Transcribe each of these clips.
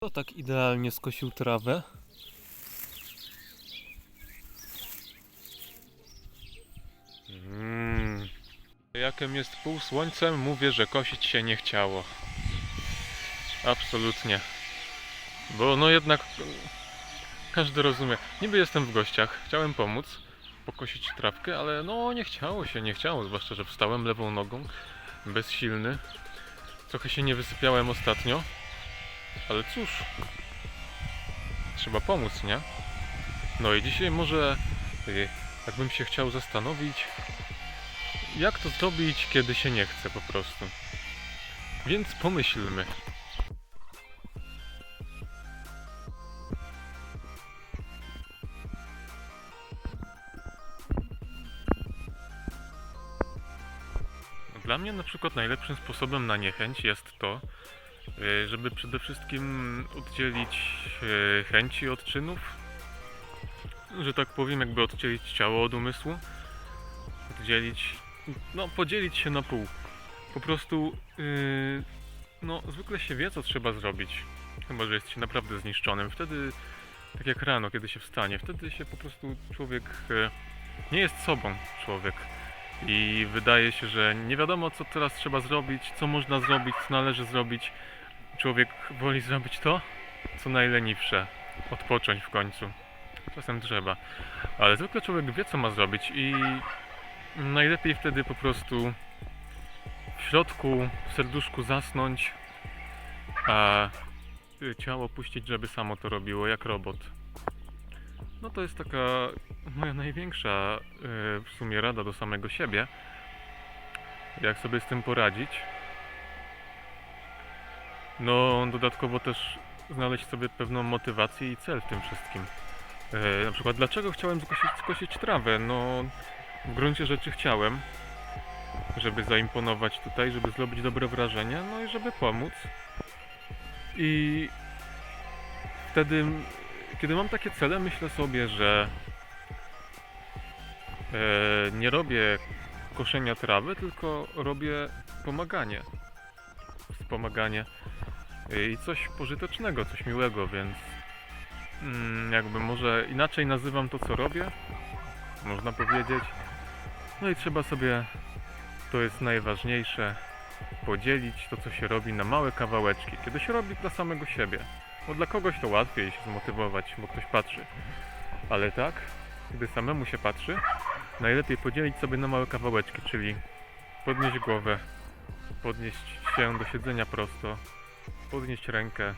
To tak idealnie skosił trawę. Mm. Jakem jest pół słońcem, mówię, że kosić się nie chciało. Absolutnie. Bo no jednak każdy rozumie. Niby jestem w gościach, chciałem pomóc, pokosić trawkę, ale no nie chciało się, nie chciało, zwłaszcza, że wstałem lewą nogą, bezsilny. Trochę się nie wysypiałem ostatnio, ale cóż, trzeba pomóc, nie? No i dzisiaj może y, jakbym się chciał zastanowić, jak to zrobić, kiedy się nie chce po prostu. Więc pomyślmy. Dla mnie na przykład najlepszym sposobem na niechęć jest to, żeby przede wszystkim oddzielić y, chęci od czynów, że tak powiem, jakby oddzielić ciało od umysłu, oddzielić, no podzielić się na pół. Po prostu, yy, no zwykle się wie, co trzeba zrobić, chyba, że jest się naprawdę zniszczonym. Wtedy, tak jak rano, kiedy się wstanie, wtedy się po prostu człowiek yy, nie jest sobą człowiek. I wydaje się, że nie wiadomo, co teraz trzeba zrobić, co można zrobić, co należy zrobić. Człowiek woli zrobić to, co najleniwsze. Odpocząć w końcu. Czasem trzeba. Ale zwykle człowiek wie, co ma zrobić i najlepiej wtedy po prostu w środku, w serduszku zasnąć, a ciało puścić, żeby samo to robiło, jak robot. No to jest taka moja największa e, w sumie rada do samego siebie. Jak sobie z tym poradzić. No, dodatkowo też znaleźć sobie pewną motywację i cel w tym wszystkim. E, na przykład, dlaczego chciałem skosić, skosić trawę? No, w gruncie rzeczy chciałem, żeby zaimponować tutaj, żeby zrobić dobre wrażenie, no i żeby pomóc. I wtedy, kiedy mam takie cele, myślę sobie, że e, nie robię koszenia trawy, tylko robię pomaganie. Wspomaganie i coś pożytecznego, coś miłego, więc mm, jakby może inaczej nazywam to, co robię, można powiedzieć. No i trzeba sobie, to jest najważniejsze, podzielić to, co się robi na małe kawałeczki. Kiedy się robi dla samego siebie. Bo dla kogoś to łatwiej się zmotywować, bo ktoś patrzy. Ale tak, gdy samemu się patrzy, najlepiej podzielić sobie na małe kawałeczki, czyli podnieść głowę, podnieść się do siedzenia prosto, podnieść rękę,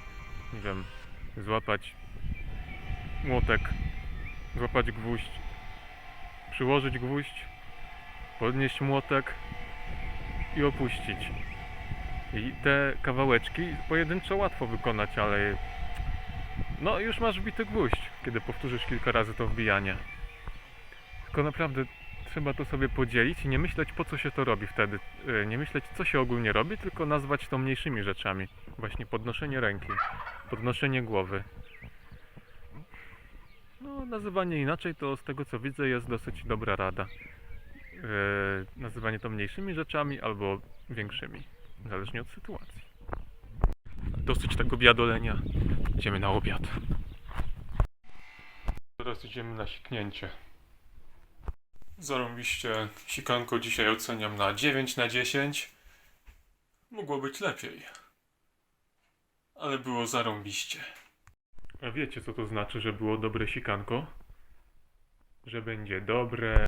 nie wiem, złapać młotek, złapać gwóźdź, przyłożyć gwóźdź, podnieść młotek i opuścić. I te kawałeczki pojedynczo łatwo wykonać, ale no już masz wbity gwóźdź, kiedy powtórzysz kilka razy to wbijanie. Tylko naprawdę trzeba to sobie podzielić i nie myśleć po co się to robi wtedy. Yy, Nie myśleć co się ogólnie robi, tylko nazwać to mniejszymi rzeczami. Właśnie podnoszenie ręki, podnoszenie głowy. No, nazywanie inaczej to z tego co widzę jest dosyć dobra rada. Yy, nazywanie to mniejszymi rzeczami albo większymi, zależnie od sytuacji. Dosyć tego biadolenia. Idziemy na obiad. Teraz idziemy na siknięcie. Zarąbiście. Sikanko dzisiaj oceniam na 9 na 10. Mogło być lepiej. Ale było zarąbiście. A wiecie co to znaczy, że było dobre sikanko? Że będzie dobre,